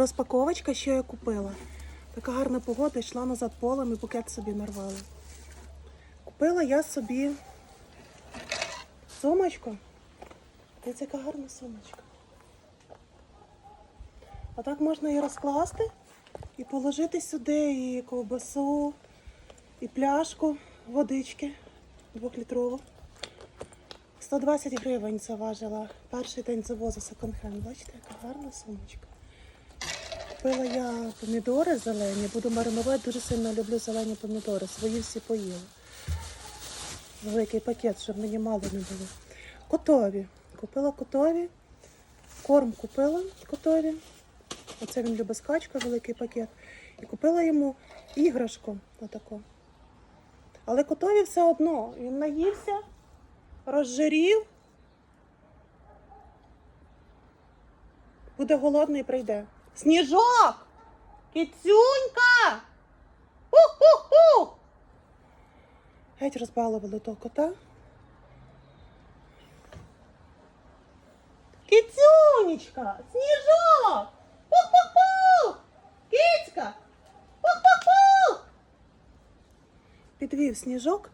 Розпаковочка, що я купила. Така гарна погода, йшла назад полем і букет собі нарвала. Купила я собі сумочку. Дивіться, яка гарна сумочка. А так можна її розкласти і положити сюди і ковбасу, і пляшку водички двохлітрову. 120 гривень заважила. Перший день завозу секонд-хенд. Бачите, яка гарна сумочка. Купила я помідори зелені, буду маринувати, дуже сильно люблю зелені помідори. Свої всі поїла. Великий пакет, щоб мені мало не було. Котові. Купила котові. Корм купила котові. Оце він любить скачку, великий пакет. І купила йому іграшку. Отаку. Але котові все одно. Він наївся, розжирів. Буде голодний прийде. Сніжок! Кіцюнька! Ху-ху-ху! Геть розбалували того кота. Кіцюнечка! Сніжок! Ху-ху-ху! Кіцька! Ху-ху-ху! Підвів сніжок